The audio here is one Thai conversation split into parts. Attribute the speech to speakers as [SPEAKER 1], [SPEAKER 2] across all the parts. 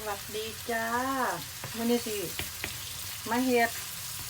[SPEAKER 1] สวัสดีจ้าวันนี้สิมาเฮ็ด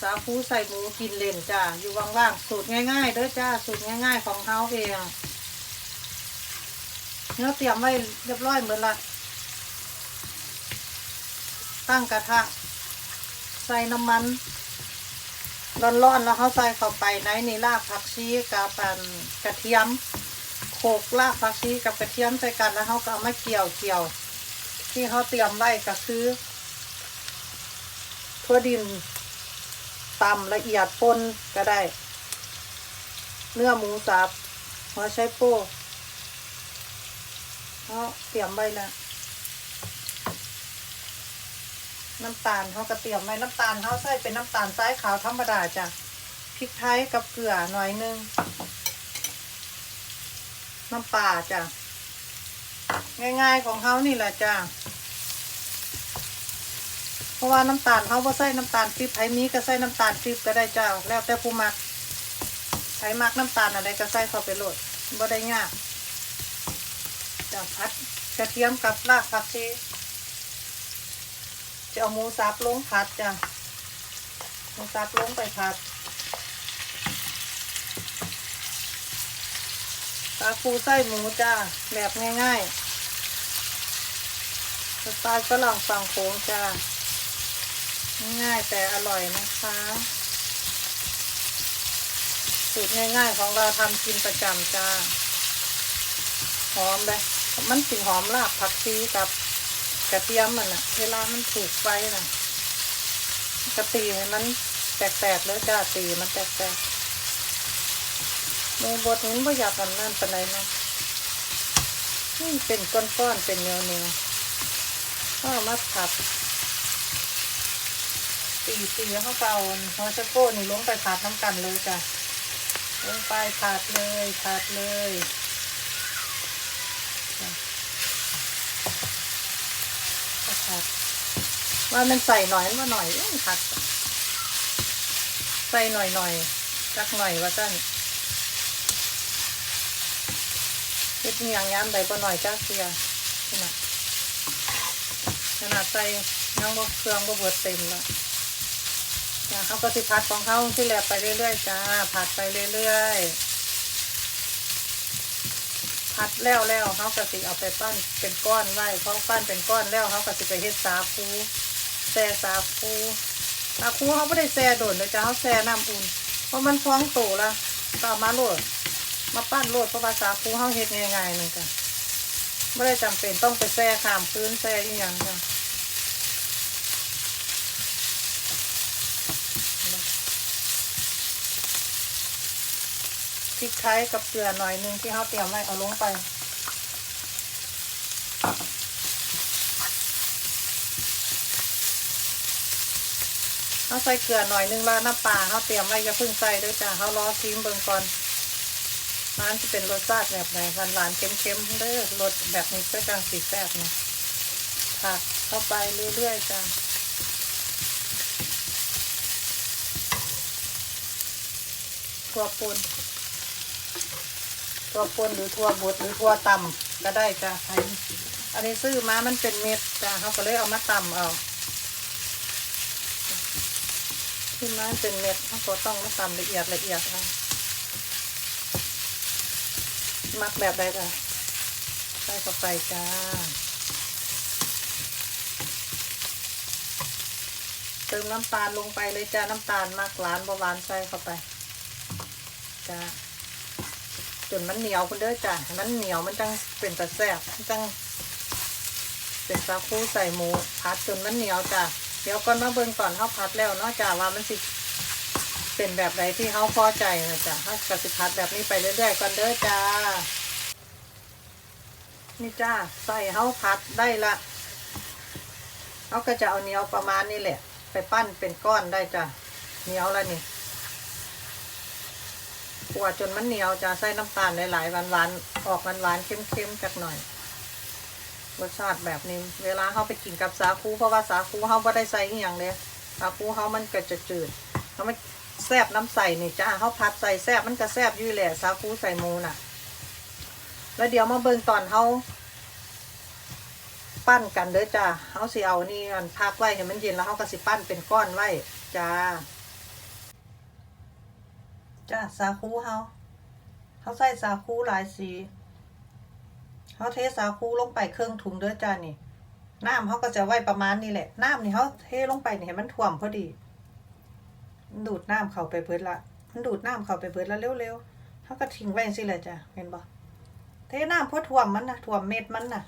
[SPEAKER 1] สาคูใส่หมูกินเล่นจ้าอยู่ว่างๆสูตรง่ายๆเด้อจ้าสูตรง่ายๆของเฮาเองเนื้อเตรียมไว้เรียบร้อยหมดละตั้งกระทะ ใส่น้ำมันร้อนๆแล้วเขาใส่เข้าไปในนี่รากผักชีกับปันกระเทียมโขลกรากผักชีกับกระเทียมใส่กันแล้วเขาก็เอามาเกี่ยวเกี่ยว ที่เขาเตรียมไว้ก็คือทั่วดินตำละเอียดป่นก็ได้ เนื้อหมูสับหัวไชโป้เขาเตรียมไว้แล้วน้ำตาลเขาก็เตรียมไว้น้ำตาลเขาใส่เป็นน้ำตาลทรายขาวธรรมดาจ้ะพริกไทยกับเกลือหน่อยนึงน้ำปลาจ้ะ ง่ายๆของเขานี่แหละจ้าเพราะว่าน้ำตาลเขาบ่ใส่น้ำตาลปี๊บไผ่มีก็ใส่น้ำตาลปี๊บก็ได้จ้าแล้วแต่ผู้มักไผ่มักน้ำตาลอะไรก็ใส่เข้าไปโหลดบ่ได้ยากจะพัดกระเทียมกับรากผักชีจะเอาหมูสับลงผัดจ้ะหมูสับลงไปผัดปลาคูไส้หมูจ้าแบบง่ายๆ สไตล์ฝรั่งฝั่งโขงจ้า ง่ายแต่อร่อยนะคะ สูตรง่ายๆของเราทำกินประจำจ้า หอมเลย มันสิหอมรากผักชีกับกระเทียมมันอะเวลามันถูกไฟน่ะกระตีให้มันแตกๆเลยจ้าตีมันแตกๆหมูบดนี้ไม่อยากทำนั่นปานใดเนะนี่เป็นก้อนๆเป็นเหนียวๆก็ เอามาผัดตีตีเขาเกาหัวชะโก้นี่ลงไปผัดน้ำกันเลยจ้ะลงไปผัดเลยผัดเลยผัดว่ามันใส่หน่อยว่าหน่อยผัด ใส่หน่อยหน่อยจักหน่อยว่าสั้นเฮ็ดเมียงย้ำใดบ่หน่อยจักเสียนี่นะ ขนาดใส่น้องบ่เครื่องบ่เบิดเต็มแล้วจ้าเขาก็สิพัดของเขาที่แหลบไปเรื่อยๆจ้าผัดไปเรื่อยๆผัดแล้วแล้วเขาก็สิเอาไปปั้นเป็นก้อนไว้เขาปั้นเป็นก้อนแล้วเขาก็สิไปเฮ็ดสาคูแซ่สาคูสาคูเขาไม่ได้แซ่โดนเลยจ้าเขาแซ่น้ำอุ่นเพราะมันฟองโตละก็เอมาโรดมาปั้นโรดเพราะว่าสาคูเขาเฮ็ดง่ายๆนึงจ้ะ ไม่ได้จำเป็นต้องไปแซ่ขามพื้นแซ่อีหยังจ้ะพริกไทยกับเกลือหน่อยนึงที่เขาเตรียมไว้เอาลงไปเขาใส่เกลือหน่อยนึงแล้วน้ำปลาเขาเตรียมไว้อย่าเพิ่งใส่ด้วยจ้ะเขารอชิมเบิ่งก่อน ร้านจะเป็นรสชาติแบบไหนหวานหวานๆเค็มๆเด้อรสแบบนี้ก็จังสีแซ่บนะผัดเข้าไปเรื่อยๆจ้ะถั่วปนถั่วปนหรือถั่วบดหรือถั่วตำก็ได้จ้ะใครอันนี้ซื้อมามันเป็นเม็ดจ้ะเขาก็เลยเอามาตำเอาที่มามันเป็นเม็ดเขาก็ต้องมาตำละเอียดละเอียดเอา มักแบบใดจ้ะใส่เข้าไปจ้า เติมน้ำตาลลงไปเลยจ้า น้ำตาลมากหวานบ่หวานใส่เข้าไป จ้า จนมันเหนียวคุณเด้อจ้ะให้มันเหนียวมันจังเป็นตะแซ่บมันจังเป็นซาคูใส่หมูพัดจนมันเหนียวจ้ะเดี๋ยวก่อนมาเบิ่งก่อนเขาพัดแล้วเนาะจ้ะว่ามันสิ เป็นแบบไหนที่เขาพอใจนะจ๊ะเขากสิพัดแบบนี้ไปเรื่อยๆก่อนเด้อจ้า นี่จ้าใส่เขาพัดได้ละเขาก็จะเอาเหนียวประมาณนี้แหละ ไปปั้นเป็นก้อนได้จ้ะเหนียวแล้วนี่กวาดจนมันเหนียวจ้ะใส่น้ำตาลหลายๆหวานๆออกหวานๆเค็มๆจักหน่อยรสชาติแบบนี้ เวลาเขาไปกินกับสาคูเพราะว่าสาคูเขาไม่ได้ใส่อย่างเลยสาคูเขามันก็จะจืดเขาไม่ ซบน้ำใส่นี่จ้าเขาพัดใส่แซบมันก็แซบอยู่แหละสาคูใส่หมูน่ะ แล้วเดี๋ยวมาเบิ่งตอนเขาปั้นกันเด้อจ้าเฮาสิเอานี่อันพักไว้ให้มันเย็นแล้วเฮาก็สิปั้นเป็นก้อนไว้จ้า จ้าสาคูเฮาเฮาใส่สาคูหลายสีเฮาเทสาคูลงไปเครึ่องถุงเด้อจ้านี่น้ำเฮาก็จะไว้ประมาณนี้แหละ น้ำนี่เฮาเทลงไปนี่ให้มันท่วมพอดี ดูดน้ำเข้าไปเบิดละมันดูดน้ำเข้าไปเบิดละเร็วๆเฮาก็ทิ้งไว้จังซี่แหละจ้ะเห็นบ่เทน้ำพอท่วมมันนะท่วมเม็ดมันนะ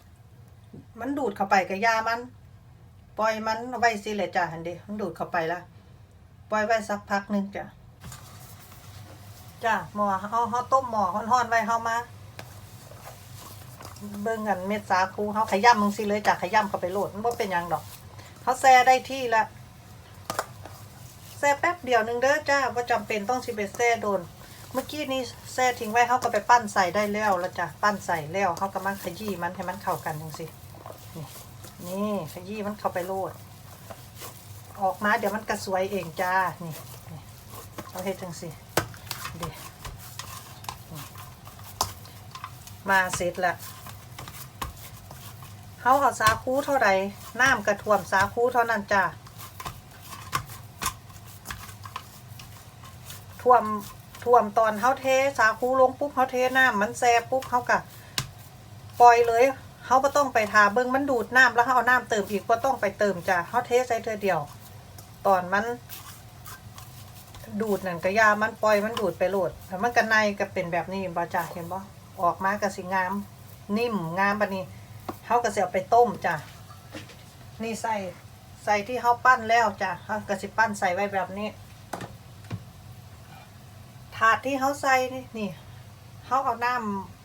[SPEAKER 1] มันดูดเข้าไปกับยามัน ปล่อยมันไว้สิแหละจ้ะหันเดมันดูดเข้าไปละปล่อยไว้สักพักหนึงจ้ะจ้ะหม้อเฮาเฮาต้มหม้อร้อนๆไว้เฮามาเบิ่งกันเม็ดสาคูเฮาขย้ำมึงสิเลยจ้ะขย้ำเข้าไปโหลดมันบ่เป็นยังดอกเฮาแซ่ได้ที่ละ ซ่แป๊บเดียวหนึงเด้อจ้าบ่าจำเป็นต้องสิไปแซ่โดน เมื่อกี้นี้แซ่ทิ้งไว้เฮาก็ไปปั้นใส่ได้แล้วละจ้ะปั้นใส่แล้วเฮาก็มาขยี้มันให้มันเข้ากันจังซี่นี่นี่ขยี้มันเข้าไปโลด ออกมาเดี๋ยวมันก็สวยเองจ้านี่เอาเฮ็ดจังซี่เดี๋ยมาเสร็จละเขาเอาสาคูเท่าไรน้ำกระท่วมสาคูเท่านั้นจ้ะ ท่วมท่วมตอนเขาเทสาคูลงปุ๊บเขาเทน้ำมันแซ่ปุ๊บเขากะปล่อยเลยเขาก็ต้องไปทาเบิ้งมันดูดน้ำแล้วเขาเอาน้ำเติมอีกก็ต้องไปเติมจ้ะเขาเทใส่เธอเดียว ตอนมัน ดูดนั่นกระยามันปล่อยมันดูดไปโหลดแล้วมันกันในก็เป็นแบบนี้บ่จ้ะเห็นบ่ออกมากระสิงาม นิ่มงามปะนี้เขาก็จะเอาไปต้มจ้ะนี่ใส่ใส่ที่เขาปั้นแล้วจ้ะเขาก็สิปั้นใส่ไว้แบบนี้ ถาดที่เขาใส่นี่นี่เขาเอาน้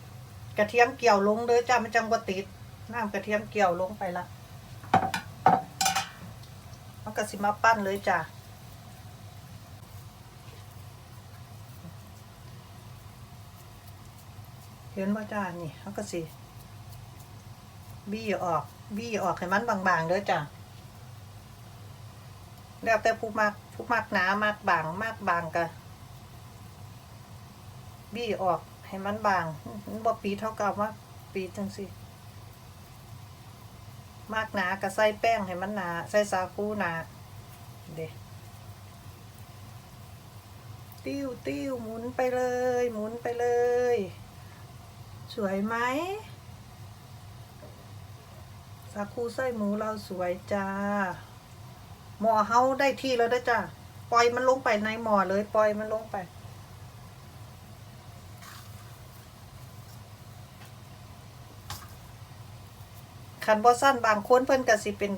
[SPEAKER 1] ำกระเทียมเกี่ยวลงเลยจ้ะมันจังบ่าติดน้ำกระเทียมเกี่ยวลงไปละเขาก็สิมาปั้นเลยจ้ะเห็นว่าจ้านี่เขาก็สิบี้ออก บี้ออกให้มันบางๆเด้อจ้ะแล้วแต่ผู้มักผู้มักหนามากบางมากบางกะ บี้ออกให้มันบางบ่ปีเท่ากับว่าปีจังสิมากหนากระใส่แป้งให้มันหนา ใส่สาคูหนา เด้ติ้วติ้วหมุนไปเลย หมุนไปเลย สวยไหมสาคูไส้หมูเราสวยจ้า หมอเฮาได้ที่แล้วนะจ้าปล่อยมันลงไปในหมอเลย ปล่อยมันลงไป คันบอสั้นบางคนเพิ่นก็สิเป็น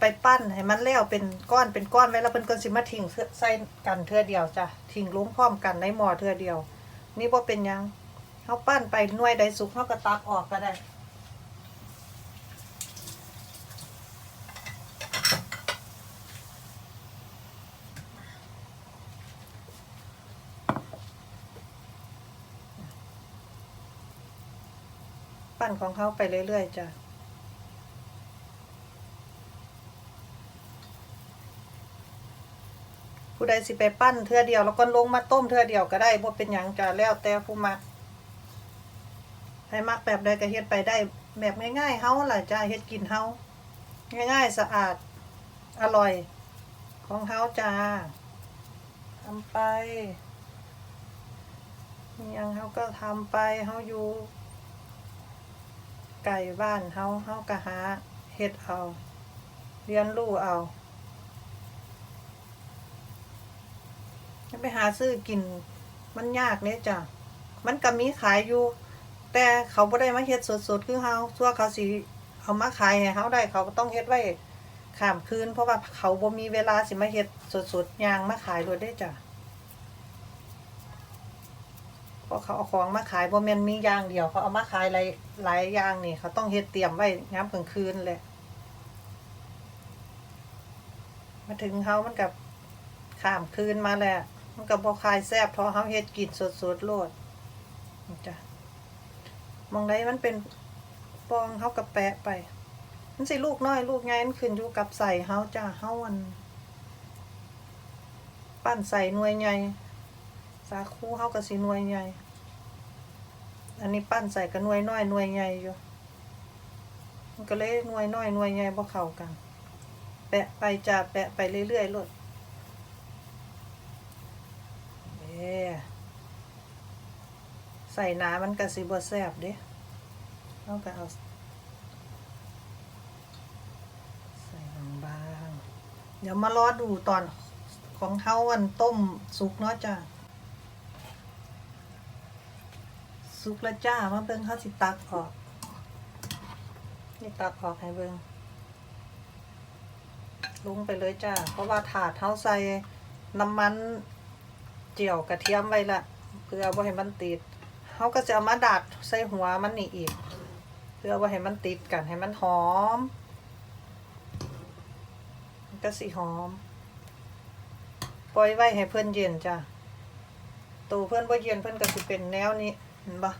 [SPEAKER 1] ไปปั้นให้มันแล้วเป็นก้อนเป็นก้อนไว้แล้วเพิ่นก็สิมาทิ้งใส่กันเทื่อเดียวจ้ะทิ้งลงพร้อมกันในหม้อเทื่อเดียว นี่บ่เป็นยังเฮาปั้นไปหน่วยใดสุกเฮาก็ตักออกก็ได้ปั้นของเขาไปเรื่อยๆจ้ะ ผู้ใดสิไปปั้นเทื่อเดียวแล้วก็ลงมาต้มเทื่อเดียวก็ได้บ่เป็นหยังจ้ะแล้วแต่ผู้มักให้มักแบบใดก็เฮ็ดไปได้แบบง่ายๆเฮาล่ะจ้ะเฮ็ดกินเฮาง่ายๆสะอาดอร่อย ของเฮาจ้าทำไปมีหยังเฮาก็ทำไปเฮาอยู่ไก่บ้านเฮาเฮาก็หาเฮ็ดเอา เรียนรู้เอา จะไปหาซื้อกิน มันยากเนี่ยจ้ะ มันก็มีขายอยู่ แต่เขาบ่ได้มาเฮ็ดสดๆ คือเฮาส่วเขาสิเอามาขายให้เฮาได้เขาก็ต้องเฮ็ดไว้ข้ามคืน เพราะว่าเขาบ่มีเวลาสิมาเฮ็ดสดๆยางมาขายโดยได้จ้ะเพราะเขาเอาของมาขายบ่แม่นมีอย่างเดียว เขาเอามาขายหลายหลายอย่างนี่ เขาต้องเฮ็ดเตรียมไว้ยามกลางคืนแหละมาถึงเฮามันกับข้ามคืนมาแล้ว มันก็บ่คายแซ่บเพราะเฮาเฮ็ดกินสดๆโลดจ้ะมองไดมันเป็นปองเฮากับแปะไป มันสิลูกน้อยลูกใหญ่มันขึ้นอยู่กับใส่เฮาจ้ะเฮาอัน ปั้นใส่หน่วยใหญ่สาคูเฮาก็สิหน่วยใหญ่ อันนี้ปั้นใส่กับหน่วยน้อยหน่วยใหญ่อยู่มันก็เลยหน่วยน้อยหน่วยใหญ่บ่เข้ากัน แปะไปจ้าแปะไปเรื่อยๆลดเด้ ใส่น้ำมันก็สิบแซบเด้เราก็เอาใส่บางๆเดี๋ยวมารอดูตอนของเฮาวันต้มสุกเนาะจ้าสุกแล้วจ้ามาเบิ่งเฮาสิตักออก นี่ตักออกให้เบิ่งลงไปเลยจ้า เพราะว่าถาดเฮาใส่น้ำมัน เจียวกระเทียมไว้ละเพื่อบ่าให้มันติดเฮาก็จะเอามาดัดใส่หัวมันนี่อีก เพื่อว่าให้มันติดกันให้มันหอมก็สีหอม ปล่อยไว้ให้เพื่อนเย็นจ้ะตัวเพื่อนบ่เย็นเพื่อนก็สิเป็นแนวนี้เห็นปะ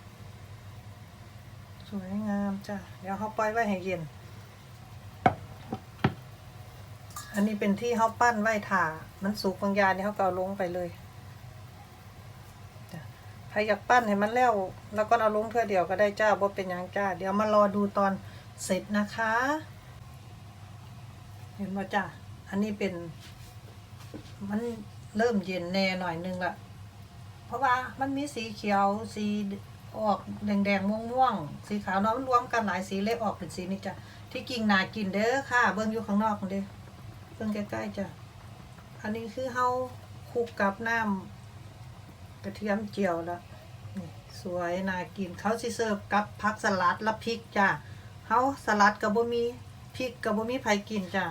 [SPEAKER 1] สวยงามจ้ะเดี๋ยวเขาปล่อยไว้ให้เย็น อันนี้เป็นที่เขาปั้นไว้ถ่า มันสุกบางยางนี่ยเขาก็ลงไปเลย จ้ะใครอยากปั้นให้มันแล้ว แล้วก็เอาลงเพื่อเดียวก็ได้จ้าบ่เป็นยังจ้า เดี๋ยวมารอดูตอนเสร็จนะคะ เห็นว่าจ้ะอันนี้เป็น มันเริ่มเย็นแน่หน่อยนึงละเพราะว่ามันมีสีเขียวสีออกแดงแดงม่วงม่วงๆสีขาวเนาะมันรวมกันหลายสีเลยออกเป็นสีนี้จ้ะที่กิ่งนากินเด้อค่ะ เบิ่งอยู่ข้างนอกเด้อเบิ่งใกล้ๆจ้ะอันนี้คือเฮาคลุกกับน้ำ กระเทียมเจียวและนี่สวยน่ากินเขาสิเสิร์ฟกับผักสลัดและพริกจ้ะเฮาสลัดกับบ่มีพริกกับบ่มีไผกินจ้ะ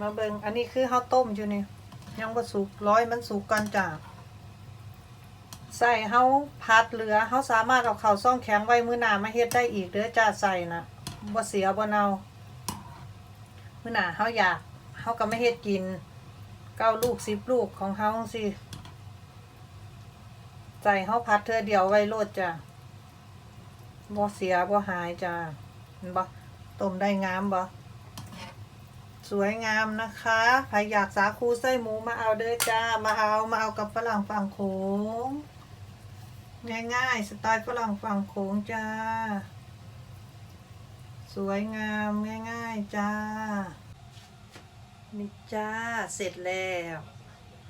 [SPEAKER 1] มาเบิงอันนี้คือข้าวต้มอยู่นี่ยังบ่สุกร้อยมันสุกก่อนจ้ะใส่เฮาพัดเหลือเฮาสามารถเอาเข้าซ่องแข็งไว้มื้อหน้ามาเฮ็ดได้อีกเด้อจ้าใส่นะบ่เสียบ่เน่ามื้อหน้าเฮาอยากเฮาก็ไม่เฮ็ดกินเก้าลูกสิบลูกของเฮาสิ ใส่เฮาพัดเทื่อเดียวไว้โลดจ้ะบ่เสียบ่หายจ้ะเห็นบ่ต้มได้งามบ่สวยงามนะคะใครอยากสาคูไส้หมูมาเอาเด้อจ้า มาเอามาเอากับฝรั่งฝั่งโขงง่ายๆสไตล์ฝรั่งฝั่งโขงจ้า สวยงามง่าย ๆจ้านี่จ้าเสร็จแล้ว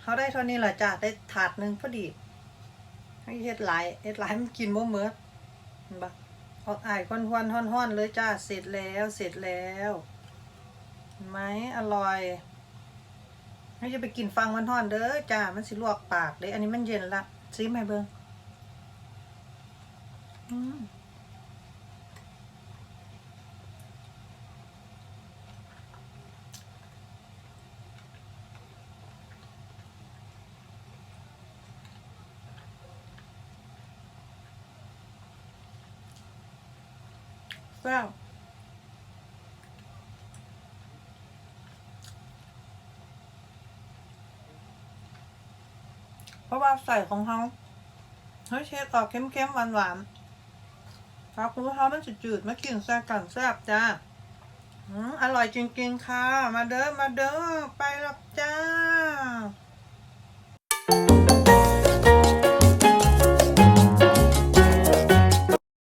[SPEAKER 1] เขาได้เท่านี้แหละจ้าได้ถาดหนึ่งพอดี ให้เฮ็ดหลายเฮ็ดหลายมันกินบ่เมิดเห็นปะเอาอ่ายควันๆห้อนๆเลยจ้าเสร็จแล้วเสร็จแล้วเห็นไหมอร่อยให้จะไปกินฟังมันทอนเด้อจ้ามันสิลวกปากเด้อันนี้มันเย็นละซิมให้เบิ่งอืม แซ่บเพราะว่าใส่ของเขาเฮ้เชฟออกเค็มๆหวานๆครับคุณเขามันจืดๆมากินแซ่บกันแซ่บจ้าอืมอร่อยจริงๆค่ะ มาเด้อ มาเด้อ ไปแล้วจ้า